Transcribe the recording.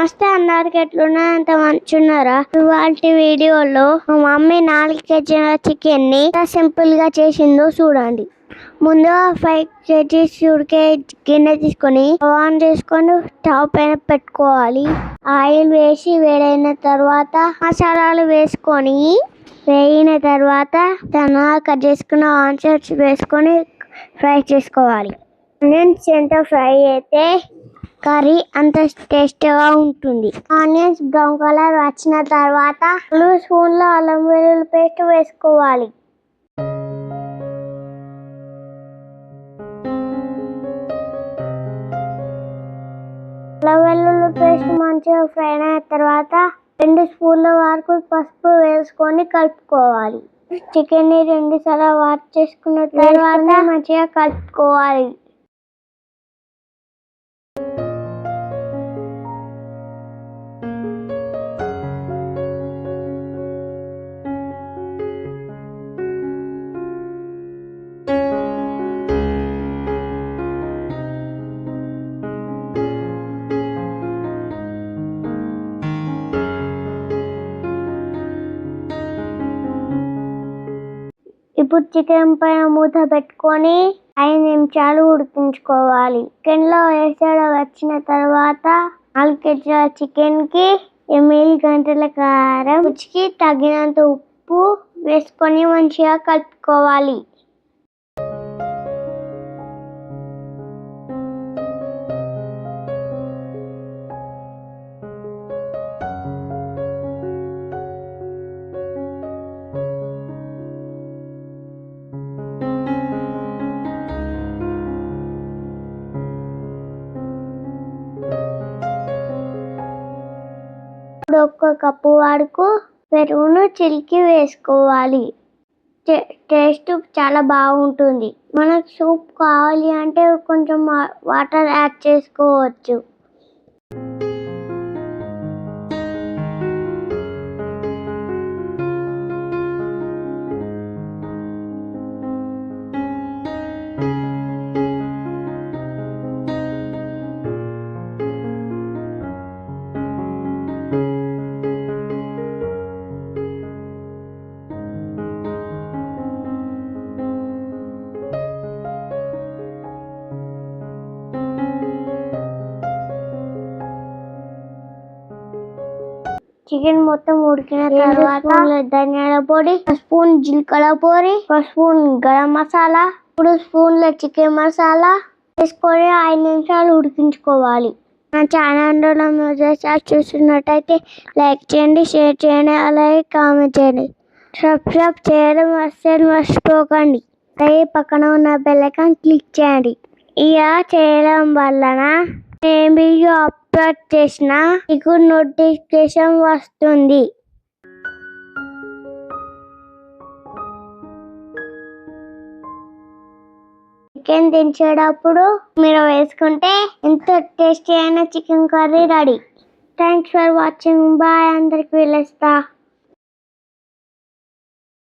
నమస్తే అందరికి ఎట్లున్నా? అంత మంచున్నారా ఇవాళ వీడియోలో మా మమ్మీ నాలుగు కేజీల చికెన్ని సింపుల్గా చేసిందో చూడండి. ముందుగా ఫైవ్ కేజీస్ ఉడికే గిన్నె తీసుకొని ఆన్ చేసుకొని స్టవ్ పైన పెట్టుకోవాలి. ఆయిల్ వేసి వేడైన తర్వాత మసాలాలు వేసుకొని వేగిన తర్వాత తన కట్ చేసుకున్న ఆన్సర్స్ వేసుకొని ఫ్రై చేసుకోవాలి. ఆనియన్స్ ఎంత ఫ్రై అయితే కర్రీ అంత టేస్టీగా ఉంటుంది. ఆనియన్స్ బ్రౌన్ కలర్ వచ్చిన తర్వాత రెండు స్పూన్ల అల్లం వెల్లుల్లి పేస్ట్ వేసుకోవాలి. అల్లం వెల్లుల్లి పేస్ట్ మంచిగా ఫ్రై అయిన తర్వాత రెండు స్పూన్ల వరకు పసుపు వేసుకొని కలుపుకోవాలి. చికెన్ని రెండు సార్లు వాష్ చేసుకున్న తర్వాత మంచిగా కలుపుకోవాలి. ఇప్పుడు చికెన్ పైన మూత పెట్టుకొని ఐదు నిమిషాలు ఉడికించుకోవాలి. చికెన్లో వేసాడు వచ్చిన తర్వాత నాలుగు కేజీల చికెన్కి ఎనిమిది గంటల కారం రుచికి తగినంత ఉప్పు వేసుకొని మంచిగా కలుపుకోవాలి. ఒక్క కప్పు వరకు పెరుగును చిలికి వేసుకోవాలి. టే- టేస్ట్ చాలా బాగుంటుంది. మనకు సూప్ కావాలి అంటే కొంచెం వాటర్ యాడ్ చేసుకోవచ్చు. చికెన్ మొత్తం ఉడికిన తర్వాత ధనియాల పొడి ఒక స్పూన్ జీలకర్ర పొడి ఒక స్పూన్ గరం మసాలా మూడు స్పూన్ల చికెన్ మసాలా వేసుకొని ఐదు నిమిషాలు ఉడికించుకోవాలి. నా ఛానల్లో మీరు చూస్తున్నట్టయితే లైక్ చేయండి షేర్ చేయండి అలాగే కామెంట్ చేయండి. సబ్స్క్రైబ్ చేయడం అస్సలు మర్చిపోకండి. అలాగే పక్కన ఉన్న బెల్ ఐకాన్ క్లిక్ చేయండి. ఇలా చేయడం వలన వీడియో అప్లోడ్ చేసిన మీకు నోటిఫికేషన్ వస్తుంది. చికెన్ దించేటప్పుడు మీరు వేసుకుంటే ఎంత టేస్టీ అయిన chicken curry ready. Thanks for watching bye అందరికి వెళ్ళేస్తా